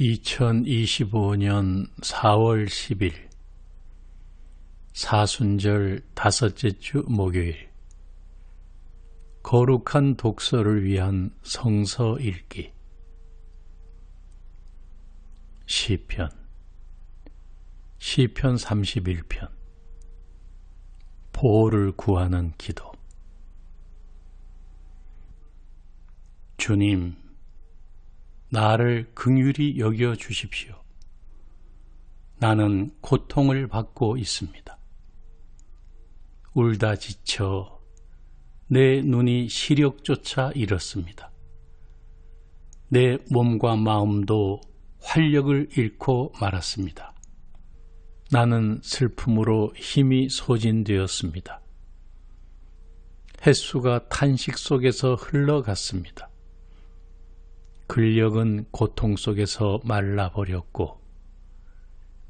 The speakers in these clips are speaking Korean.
2025년 4월 10일 사순절 다섯째 주 목요일. 거룩한 독서를 위한 성서 읽기. 시편. 시편 31편. 보호를 구하는 기도. 주님 나를 긍휼히 여겨 주십시오. 나는 고통을 받고 있습니다. 울다 지쳐 내 눈이 시력조차 잃었습니다. 내 몸과 마음도 활력을 잃고 말았습니다. 나는 슬픔으로 힘이 소진되었습니다. 햇수가 탄식 속에서 흘러갔습니다. 근력은 고통 속에서 말라버렸고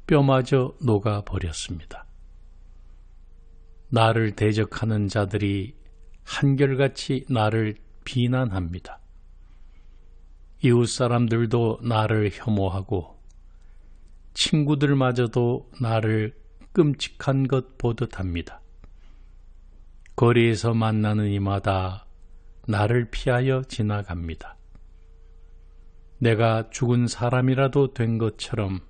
뼈마저 녹아버렸습니다. 나를 대적하는 자들이 한결같이 나를 비난합니다. 이웃 사람들도 나를 혐오하고 친구들마저도 나를 끔찍한 것 보듯 합니다. 거리에서 만나는 이마다 나를 피하여 지나갑니다. 내가 죽은 사람이라도 된 것처럼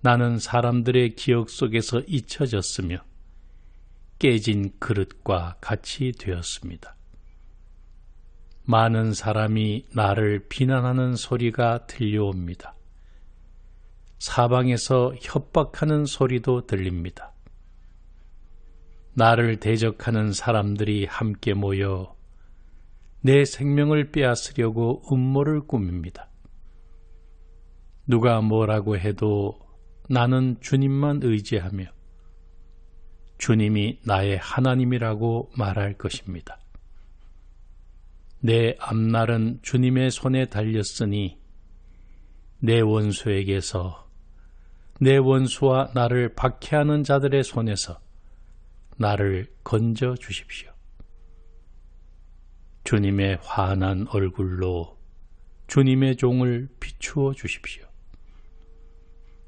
나는 사람들의 기억 속에서 잊혀졌으며 깨진 그릇과 같이 되었습니다. 많은 사람이 나를 비난하는 소리가 들려옵니다. 사방에서 협박하는 소리도 들립니다. 나를 대적하는 사람들이 함께 모여 내 생명을 빼앗으려고 음모를 꾸밉니다. 누가 뭐라고 해도 나는 주님만 의지하며 주님이 나의 하나님이라고 말할 것입니다. 내 앞날은 주님의 손에 달렸으니 내 원수에게서 내 원수와 나를 박해하는 자들의 손에서 나를 건져 주십시오. 주님의 환한 얼굴로 주님의 종을 비추어 주십시오.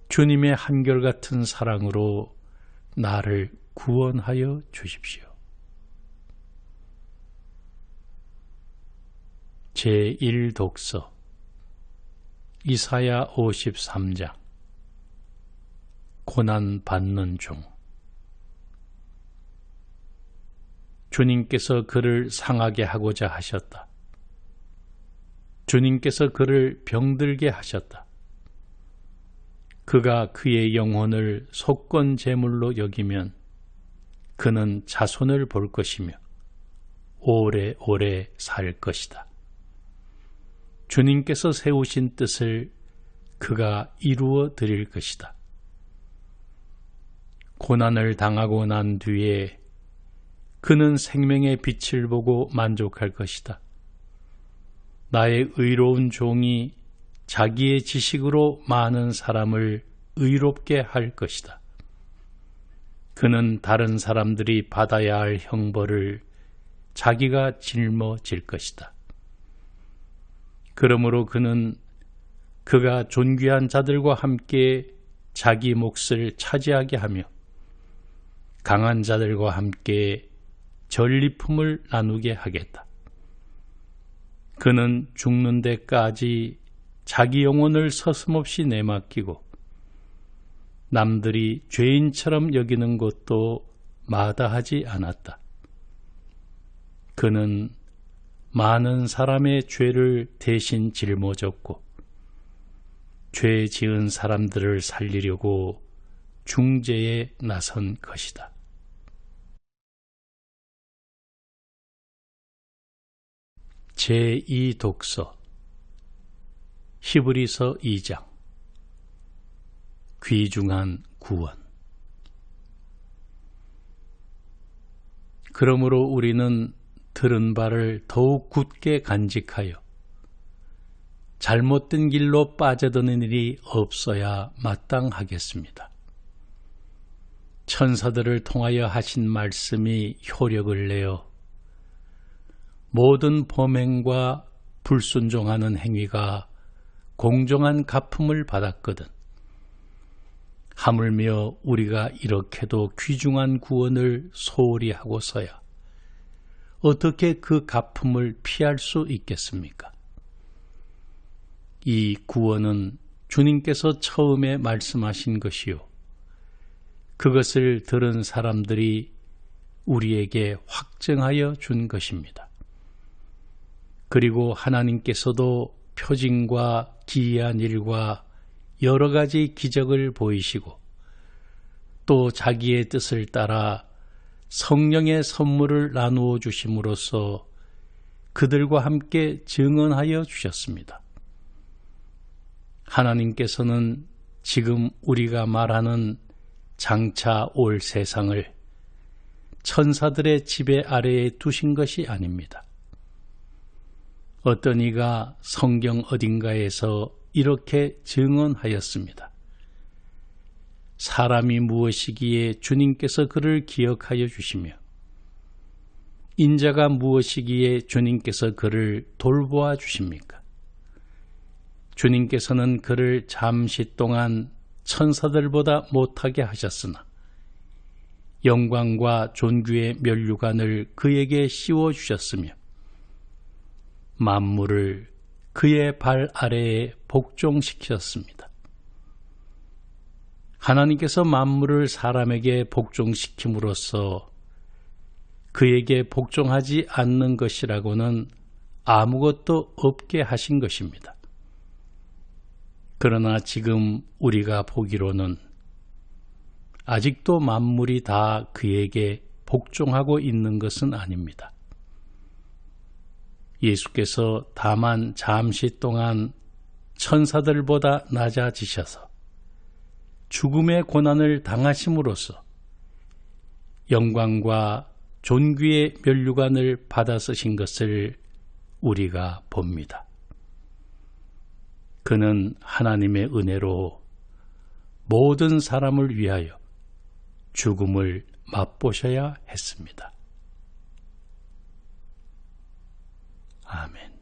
주님의 한결같은 사랑으로 나를 구원하여 주십시오. 제1독서 이사야 53장 고난 받는 중 주님께서 그를 상하게 하고자 하셨다. 주님께서 그를 병들게 하셨다. 그가 그의 영혼을 속건 제물로 여기면 그는 자손을 볼 것이며 오래오래 살 것이다. 주님께서 세우신 뜻을 그가 이루어 드릴 것이다. 고난을 당하고 난 뒤에 그는 생명의 빛을 보고 만족할 것이다. 나의 의로운 종이 자기의 지식으로 많은 사람을 의롭게 할 것이다. 그는 다른 사람들이 받아야 할 형벌을 자기가 짊어질 것이다. 그러므로 그는 그가 존귀한 자들과 함께 자기 몫을 차지하게 하며 강한 자들과 함께 전리품을 나누게 하겠다. 그는 죽는 데까지 자기 영혼을 서슴없이 내맡기고 남들이 죄인처럼 여기는 것도 마다하지 않았다. 그는 많은 사람의 죄를 대신 짊어졌고 죄 지은 사람들을 살리려고 중재에 나선 것이다. 제2독서. 히브리서 2장. 귀중한 구원. 그러므로 우리는 들은 바를 더욱 굳게 간직하여 잘못된 길로 빠져드는 일이 없어야 마땅하겠습니다. 천사들을 통하여 하신 말씀이 효력을 내어 모든 범행과 불순종하는 행위가 공정한 갚음을 받았거든. 하물며 우리가 이렇게도 귀중한 구원을 소홀히 하고서야 어떻게 그 갚음을 피할 수 있겠습니까? 이 구원은 주님께서 처음에 말씀하신 것이요. 그것을 들은 사람들이 우리에게 확증하여 준 것입니다. 그리고 하나님께서도 표징과 기이한 일과 여러 가지 기적을 보이시고 또 자기의 뜻을 따라 성령의 선물을 나누어 주심으로써 그들과 함께 증언하여 주셨습니다. 하나님께서는 지금 우리가 말하는 장차 올 세상을 천사들의 지배 아래에 두신 것이 아닙니다. 어떤 이가 성경 어딘가에서 이렇게 증언하였습니다. 사람이 무엇이기에 주님께서 그를 기억하여 주시며 인자가 무엇이기에 주님께서 그를 돌보아 주십니까? 주님께서는 그를 잠시 동안 천사들보다 못하게 하셨으나 영광과 존귀의 면류관을 그에게 씌워 주셨으며 만물을 그의 발 아래에 복종시켰습니다. 하나님께서 만물을 사람에게 복종시킴으로써 그에게 복종하지 않는 것이라고는 아무것도 없게 하신 것입니다. 그러나 지금 우리가 보기로는 아직도 만물이 다 그에게 복종하고 있는 것은 아닙니다. 예수께서 다만 잠시 동안 천사들보다 낮아지셔서 죽음의 고난을 당하심으로써 영광과 존귀의 면류관을 받아 쓰신 것을 우리가 봅니다. 그는 하나님의 은혜로 모든 사람을 위하여 죽음을 맛보셔야 했습니다. Amen.